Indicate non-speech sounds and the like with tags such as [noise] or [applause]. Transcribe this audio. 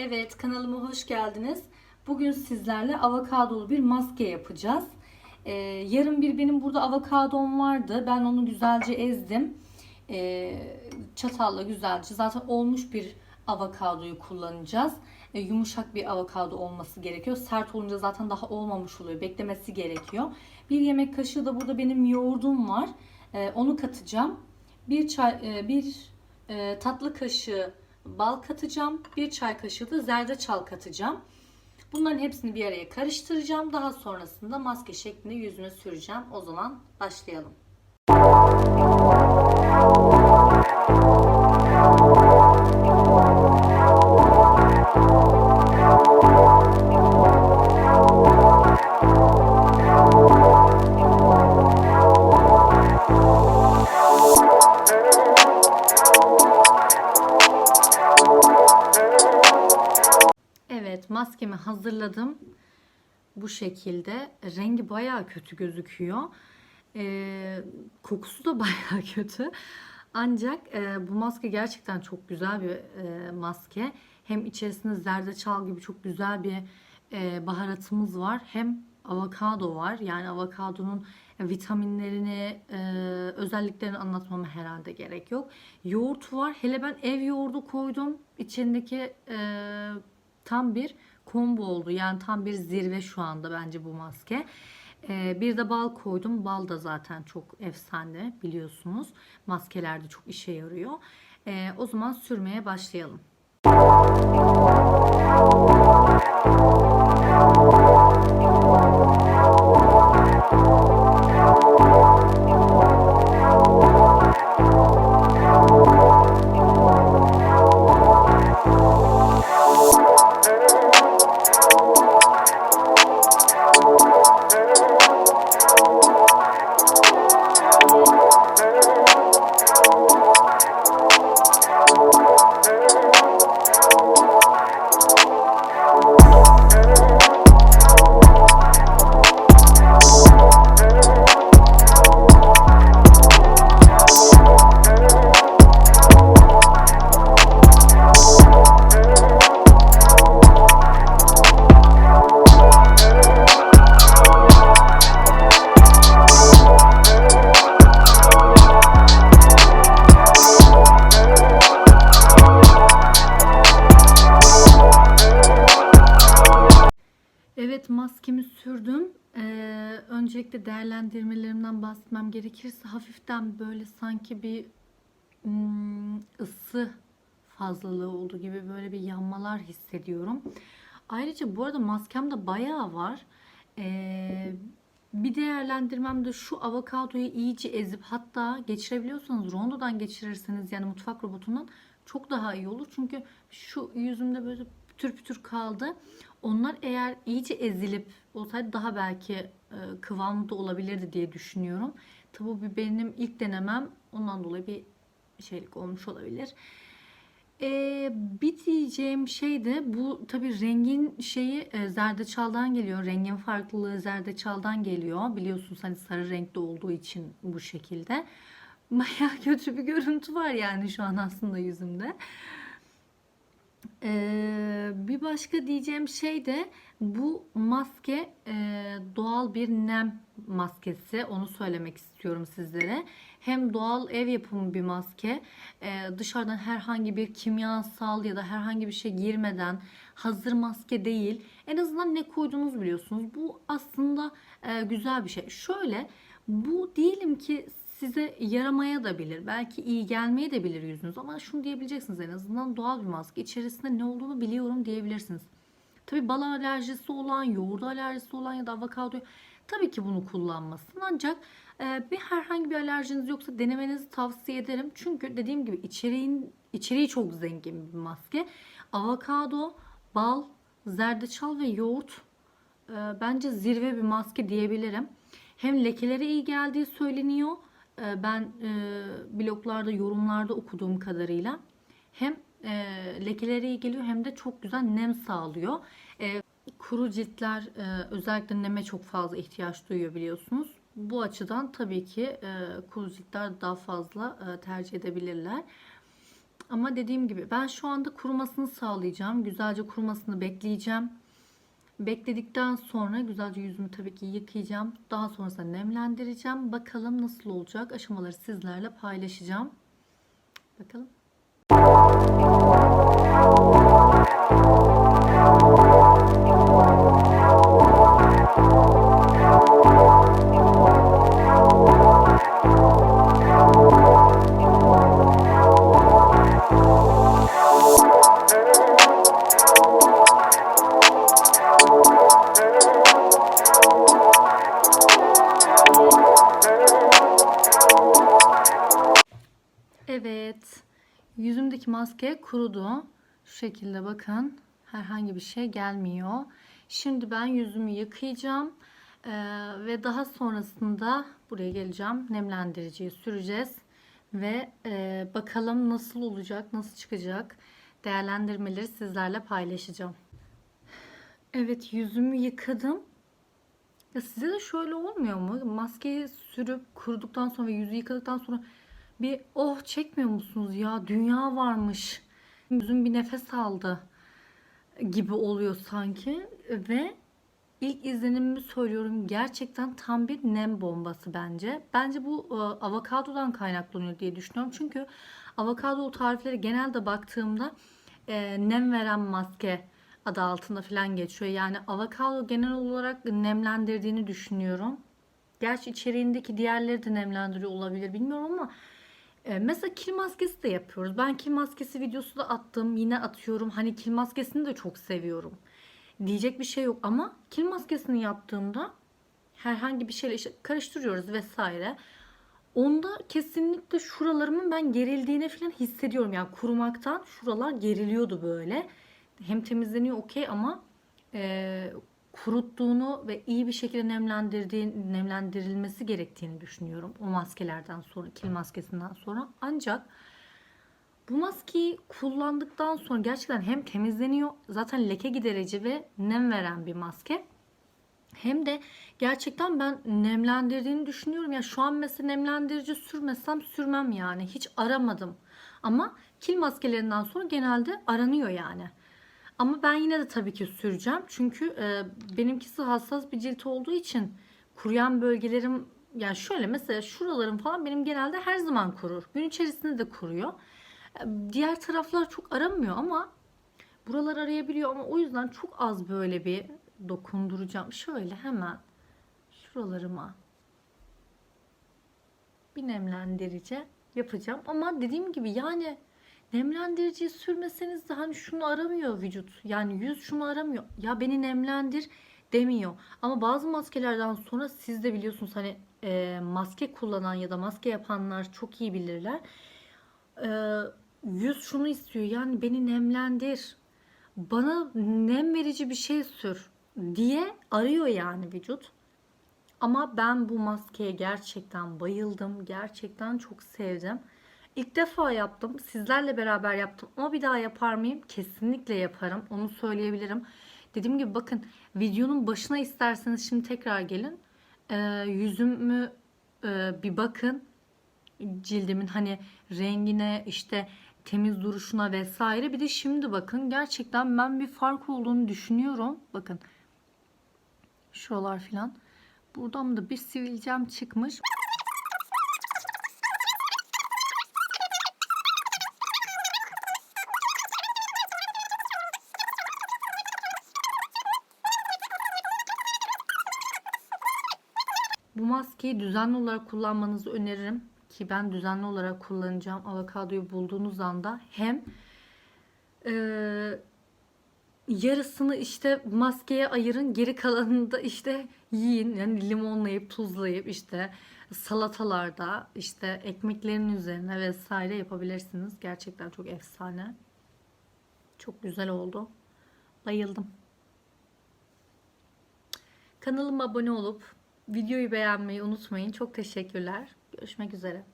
Evet kanalıma hoş geldiniz. Bugün sizlerle avokadolu bir maske yapacağız. Ee, yarın bir benim burada avokadom vardı. Ben onu güzelce ezdim. Ee, çatalla güzelce zaten olmuş bir avokadoyu kullanacağız. Ee, yumuşak bir avokado olması gerekiyor. Sert olunca zaten daha olmamış oluyor. Beklemesi gerekiyor. Bir yemek kaşığı da burada benim yoğurdum var. Ee, onu katacağım. Bir çay, e, bir e, tatlı kaşığı bal katacağım. Bir çay kaşığı da zerdeçal katacağım. Bunların hepsini bir araya karıştıracağım. Daha sonrasında maske şeklinde yüzüme süreceğim. O zaman başlayalım. Maskemi hazırladım. Bu şekilde. Rengi bayağı kötü gözüküyor. Ee, kokusu da [laughs] bayağı kötü. Ancak e, bu maske gerçekten çok güzel bir e, maske. Hem içerisinde zerdeçal gibi çok güzel bir e, baharatımız var. Hem avokado var. Yani avokadonun vitaminlerini, e, özelliklerini anlatmama herhalde gerek yok. Yoğurt var. Hele ben ev yoğurdu koydum. İçindeki e, tam bir combo oldu. Yani tam bir zirve şu anda bence bu maske. Ee, bir de bal koydum. Bal da zaten çok efsane biliyorsunuz. Maskelerde çok işe yarıyor. Ee, o zaman sürmeye başlayalım. Evet maskemi sürdüm. Ee, öncelikle değerlendirmelerimden bahsetmem gerekirse hafiften böyle sanki bir hmm, ısı fazlalığı olduğu gibi böyle bir yanmalar hissediyorum. Ayrıca bu arada maskem de bayağı var. Ee, bir değerlendirmem de şu avokadoyu iyice ezip hatta geçirebiliyorsanız rondodan geçirirseniz yani mutfak robotundan çok daha iyi olur. Çünkü şu yüzümde böyle pütür pütür kaldı. Onlar eğer iyice ezilip olsaydı daha belki e, kıvamlı da olabilirdi diye düşünüyorum. Tabi bu benim ilk denemem. Ondan dolayı bir şeylik olmuş olabilir. Ee, bir diyeceğim şey de bu tabi rengin şeyi e, zerdeçaldan geliyor. Rengin farklılığı zerdeçaldan geliyor. Biliyorsunuz hani sarı renkli olduğu için bu şekilde. [laughs] Baya kötü bir görüntü var yani şu an aslında yüzümde. Ee, bir başka diyeceğim şey de bu maske e, doğal bir nem maskesi. Onu söylemek istiyorum sizlere. Hem doğal ev yapımı bir maske. e, dışarıdan herhangi bir kimyasal ya da herhangi bir şey girmeden hazır maske değil. En azından ne koyduğunuzu biliyorsunuz. Bu aslında e, güzel bir şey. Şöyle bu diyelim ki size yaramaya da bilir. Belki iyi gelmeye de bilir yüzünüz ama şunu diyebileceksiniz en azından doğal bir maske. İçerisinde ne olduğunu biliyorum diyebilirsiniz. Tabi bal alerjisi olan, yoğurt alerjisi olan ya da avokado tabii ki bunu kullanmasın. Ancak e, bir herhangi bir alerjiniz yoksa denemenizi tavsiye ederim. Çünkü dediğim gibi içeriğin içeriği çok zengin bir maske. Avokado, bal, zerdeçal ve yoğurt e, bence zirve bir maske diyebilirim. Hem lekelere iyi geldiği söyleniyor. E, ben e, bloglarda, yorumlarda okuduğum kadarıyla hem e, lekelere iyi geliyor hem de çok güzel nem sağlıyor. E, kuru ciltler özellikle neme çok fazla ihtiyaç duyuyor biliyorsunuz. Bu açıdan tabii ki kuru ciltler daha fazla tercih edebilirler. Ama dediğim gibi ben şu anda kurumasını sağlayacağım. Güzelce kurumasını bekleyeceğim. Bekledikten sonra güzelce yüzümü tabii ki yıkayacağım. Daha sonrasında nemlendireceğim. Bakalım nasıl olacak. Aşamaları sizlerle paylaşacağım. Bakalım. Maske kurudu. Şu şekilde bakın. Herhangi bir şey gelmiyor. Şimdi ben yüzümü yıkayacağım. Ee, ve daha sonrasında buraya geleceğim. Nemlendiriciyi süreceğiz. Ve e, bakalım nasıl olacak, nasıl çıkacak. Değerlendirmeleri sizlerle paylaşacağım. Evet yüzümü yıkadım. Ya size de şöyle olmuyor mu? Maskeyi sürüp kuruduktan sonra ve yüzü yıkadıktan sonra bir oh çekmiyor musunuz ya? Dünya varmış. Yüzüm bir nefes aldı gibi oluyor sanki ve ilk izlenimimi söylüyorum gerçekten tam bir nem bombası bence. Bence bu e, avokadodan kaynaklanıyor diye düşünüyorum. Çünkü avokado tarifleri genelde baktığımda e, nem veren maske adı altında falan geçiyor. Yani avokado genel olarak nemlendirdiğini düşünüyorum. Gerçi içeriğindeki diğerleri de nemlendiriyor olabilir bilmiyorum ama mesela kil maskesi de yapıyoruz. Ben kil maskesi videosu da attım. Yine atıyorum. Hani kil maskesini de çok seviyorum. Diyecek bir şey yok ama kil maskesini yaptığımda herhangi bir şeyle işte karıştırıyoruz vesaire. Onda kesinlikle şuralarımın ben gerildiğini falan hissediyorum. Yani kurumaktan şuralar geriliyordu böyle. Hem temizleniyor okey ama e, kuruttuğunu ve iyi bir şekilde nemlendirdiğin, nemlendirilmesi gerektiğini düşünüyorum. O maskelerden sonra, kil maskesinden sonra. Ancak bu maskeyi kullandıktan sonra gerçekten hem temizleniyor, zaten leke giderici ve nem veren bir maske. Hem de gerçekten ben nemlendirdiğini düşünüyorum. Ya şu an mesela nemlendirici sürmesem sürmem yani. Hiç aramadım. Ama kil maskelerinden sonra genelde aranıyor yani. Ama ben yine de tabii ki süreceğim. Çünkü e, benimkisi hassas bir cilt olduğu için kuruyan bölgelerim yani şöyle mesela şuralarım falan benim genelde her zaman kurur. Gün içerisinde de kuruyor. E, diğer taraflar çok aramıyor ama buralar arayabiliyor ama o yüzden çok az böyle bir dokunduracağım. Şöyle hemen şuralarıma bir nemlendirici yapacağım. Ama dediğim gibi yani Nemlendiriciyi sürmeseniz de hani şunu aramıyor vücut. Yani yüz şunu aramıyor. Ya beni nemlendir demiyor. Ama bazı maskelerden sonra siz de biliyorsunuz hani e, maske kullanan ya da maske yapanlar çok iyi bilirler. E, yüz şunu istiyor. Yani beni nemlendir. Bana nem verici bir şey sür diye arıyor yani vücut. Ama ben bu maskeye gerçekten bayıldım. Gerçekten çok sevdim. İlk defa yaptım. Sizlerle beraber yaptım. Ama bir daha yapar mıyım? Kesinlikle yaparım. Onu söyleyebilirim. Dediğim gibi bakın videonun başına isterseniz şimdi tekrar gelin. Ee, yüzümü e, bir bakın. Cildimin hani rengine işte temiz duruşuna vesaire. Bir de şimdi bakın gerçekten ben bir fark olduğunu düşünüyorum. Bakın şuralar filan. Buradan da bir sivilcem çıkmış. Bu maskeyi düzenli olarak kullanmanızı öneririm. Ki ben düzenli olarak kullanacağım. Avokadoyu bulduğunuz anda hem e, yarısını işte maskeye ayırın. Geri kalanını da işte yiyin. Yani limonlayıp tuzlayıp işte salatalarda işte ekmeklerin üzerine vesaire yapabilirsiniz. Gerçekten çok efsane. Çok güzel oldu. Bayıldım. Kanalıma abone olup Videoyu beğenmeyi unutmayın. Çok teşekkürler. Görüşmek üzere.